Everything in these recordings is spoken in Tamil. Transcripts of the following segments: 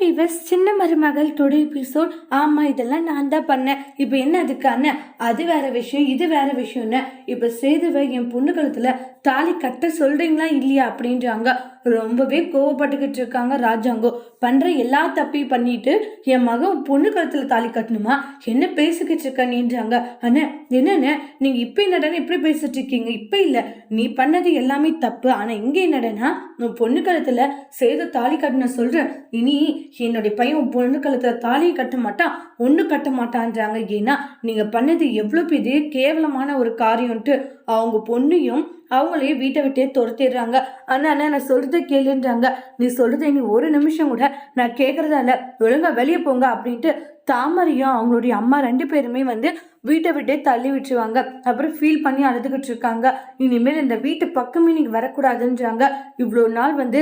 வீவர்ஸ் சின்ன மருமகள் டுடே எபிசோட் ஆமாம் இதெல்லாம் நான் தான் பண்ணேன். இப்போ என்ன அதுக்கான? அது வேற விஷயம் இது வேற விஷயம்னு. இப்போ சேதுவை என் பொண்ணு கழுத்துல தாலி கட்ட சொல்கிறீங்களா இல்லையா அப்படின்றாங்க. ரொம்பவே கோவப்பட்டுக்கிட்டு இருக்காங்க ராஜாங்கோ. பண்ணுற எல்லா தப்பையும் பண்ணிட்டு என் மகன் பொண்ணு கழுத்தில் தாலி கட்டணுமா? என்ன பேசிக்கிட்டு இருக்க நீன்றாங்க. அண்ணா என்னண்ணே நீங்கள் இப்போ என்னடனே இப்படி பேசிட்டு இருக்கீங்க? இப்போ இல்லை. நீ பண்ணது எல்லாமே தப்பு. ஆனால் இங்கே என்னடனா உன் பொண்ணு கழுத்தில் சேது தாலி கட்டணும் சொல்கிறேன் இனி என்னுடைய பையன் பொண்ணு கழுத்துல தாலியை கட்ட மாட்டான் ஒன்றும் கட்ட மாட்டான்றாங்க. ஏன்னா நீங்கள் பண்ணது எவ்வளோ பெரிய கேவலமான ஒரு காரியம்ட்டு அவங்க பொண்ணையும் அவங்களையும் வீட்டை விட்டே துரத்திடுறாங்க. அண்ணா அண்ணா நான் சொல்கிறத கேளுன்றாங்க. நீ சொல்கிறத நீ ஒரு நிமிஷம் கூட நான் கேட்குறதால ஒழுங்காக வெளியே போங்க அப்படின்ட்டு தாமரையும் அவங்களுடைய அம்மா ரெண்டு பேருமே வந்து வீட்டை விட்டே தள்ளி விட்டுருவாங்க. அப்புறம் ஃபீல் பண்ணி அழுதுகிட்டு இருக்காங்க. இனிமேல் இந்த வீட்டு பக்கமே நீங்கள் வரக்கூடாதுன்றாங்க. இவ்வளோ நாள் வந்து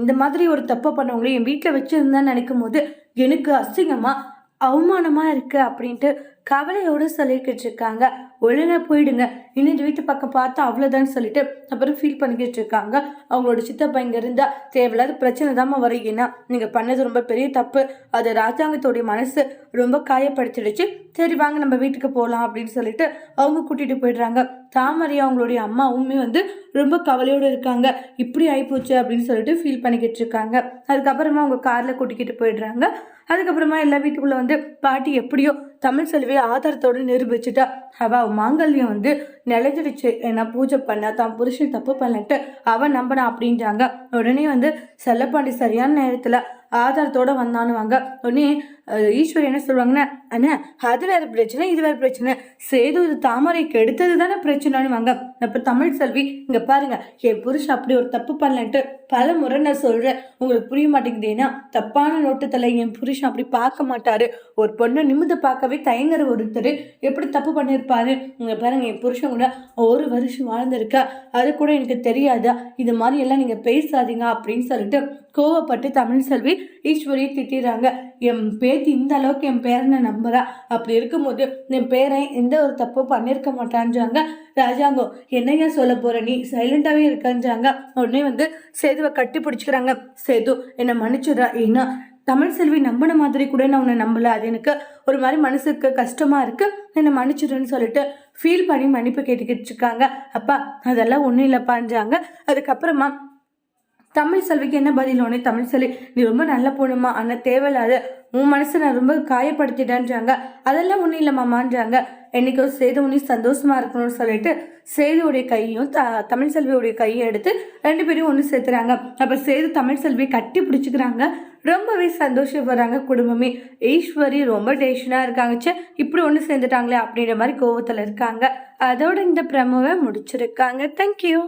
இந்த மாதிரி ஒரு தப்பை பண்ணவங்களே என் வீட்டில் வச்சுருந்தேன்னு நினைக்கும் போது எனக்கு அசிங்கமாக அவமானமாக இருக்குது அப்படின்ட்டு கவலையோடு சொல்லிக்கிட்டு இருக்காங்க. ஒழுங்காக போயிடுங்க. இனி இந்த வீட்டு பக்கம் பார்த்தா அவ்வளோதான்னு சொல்லிட்டு அப்புறம் ஃபீல் பண்ணிக்கிட்டு இருக்காங்க. அவங்களோட சித்தப்பா இங்கே இருந்தால் தேவையில்லாத பிரச்சனை தாம்மா வரீங்கன்னா நீங்கள் பண்ணது ரொம்ப பெரிய தப்பு. அது ராஜாங்கத்தோடைய மனசு ரொம்ப காயப்படுத்திடுச்சு. சரி வாங்க நம்ம வீட்டுக்கு போகலாம் அப்படின்னு சொல்லிட்டு அவங்க கூட்டிகிட்டு போயிடுறாங்க. தாமரை அவங்களுடைய அம்மாவுமே வந்து ரொம்ப கவலையோடு இருக்காங்க. இப்படி ஆகிப்போச்சு அப்படின்னு சொல்லிட்டு ஃபீல் பண்ணிக்கிட்டு இருக்காங்க. அதுக்கப்புறமா அவங்க காரில் கூட்டிக்கிட்டு போயிடுறாங்க. அதுக்கப்புறமா எல்லா வீட்டுக்குள்ளே வந்து பாட்டி எப்படியோ தமிழ் செல்வியை ஆதாரத்தோடு நிரூபிச்சுட்டா. அவா மாங்கல்யம் வந்து நிலைஞ்சிடுச்சு. ஏன்னா பூஜை பண்ண தான் புருஷன் தப்பு பண்ணிட்டு அவன் நம்பினா அப்படின்றாங்க. உடனே வந்து செல்லப்பாண்டி சரியான நேரத்தில் ஆதாரத்தோட வந்தானுவாங்க. உடனே ஈஸ்வரி என்ன சொல்லுவாங்கன்னா அண்ணா அது வேற பிரச்சனை இது வேற பிரச்சனை. சேது இது தாமரைக்கு எடுத்தது தானே பிரச்சனைன்னு வாங்க அப்போ தமிழ் செல்வி இங்கே பாருங்க என் புருஷன் அப்படி ஒரு தப்பு பண்ணலன்ட்டு பல முறை நான் சொல்கிறேன் உங்களுக்கு புரிய மாட்டேங்குது ஏன்னா தப்பான நோட்டத்தில் என் புருஷன் அப்படி பார்க்க மாட்டாரு. ஒரு பொண்ணை நிமிந்து பார்க்கவே தயங்குற ஒருத்தர் எப்படி தப்பு பண்ணியிருப்பாரு இங்கே பாருங்க என் புருஷன் கூட ஒரு வருஷம் வாழ்ந்திருக்கா. அது கூட எனக்கு தெரியாதா? இது மாதிரி எல்லாம் நீங்கள் பேசாதீங்க அப்படின்னு சொல்லிட்டு கோவப்பட்டு தமிழ் செல்வி ஈஸ்வரியை திட்டிடுறாங்க என் பேத்தி இந்த அளவுக்கு என் பேரனை நம்புறா? அப்படி இருக்கும்போது என் பேரன் எந்த ஒரு தப்பும் பண்ணியிருக்க மாட்டான்றாங்க. ராஜாங்கம் என்னையா சொல்ல போற? நீ சைலண்டாவே இருக்கான்றாங்க. உடனே வந்து சேதுவை கட்டி பிடிச்சிக்கிறாங்க. சேது என்னை மன்னிச்சிடுறா. ஏன்னா தமிழ் செல்வி நம்பின மாதிரி கூட நான் உன்னை நம்பல. அது எனக்கு ஒரு மாதிரி மனசுக்கு கஷ்டமா இருக்கு. என்னை மன்னிச்சிடுன்னு சொல்லிட்டு ஃபீல் பண்ணி மன்னிப்பு கேட்டுக்கிட்டு இருக்காங்க. அப்பா அதெல்லாம் ஒன்றும் இல்லைப்பான்றாங்க. அதுக்கப்புறமா தமிழ் செல்விக்கு என்ன பதில்? உடனே தமிழ் செல்வி நீ ரொம்ப நல்ல பொண்ணுமா? ஆனால் தேவையில்லாத உன் மனசை நான் ரொம்ப காயப்படுத்திட்டேன்றாங்க. அதெல்லாம் ஒன்றும் இல்லைம்மாமான்றாங்க மாமான்றாங்க. என்னைக்கோ சேது உனி சந்தோஷமா இருக்கணும்னு சொல்லிட்டு சேதுவுடைய கையும் த தமிழ் செல்வியுடைய கையும் எடுத்து ரெண்டு பேரும் ஒன்று சேர்த்துறாங்க. அப்போ சேது தமிழ் செல்வியை கட்டி பிடிச்சிக்கிறாங்க. ரொம்பவே சந்தோஷப்படுறாங்க குடும்பமே. ஈஸ்வரி ரொம்ப டென்ஷனாக இருக்காங்கச்சு இப்படி ஒன்று சேர்ந்துட்டாங்களே அப்படின்ற மாதிரி கோவத்தில் இருக்காங்க. அதோட இந்த பிரமவை முடிச்சிருக்காங்க. தேங்க்யூ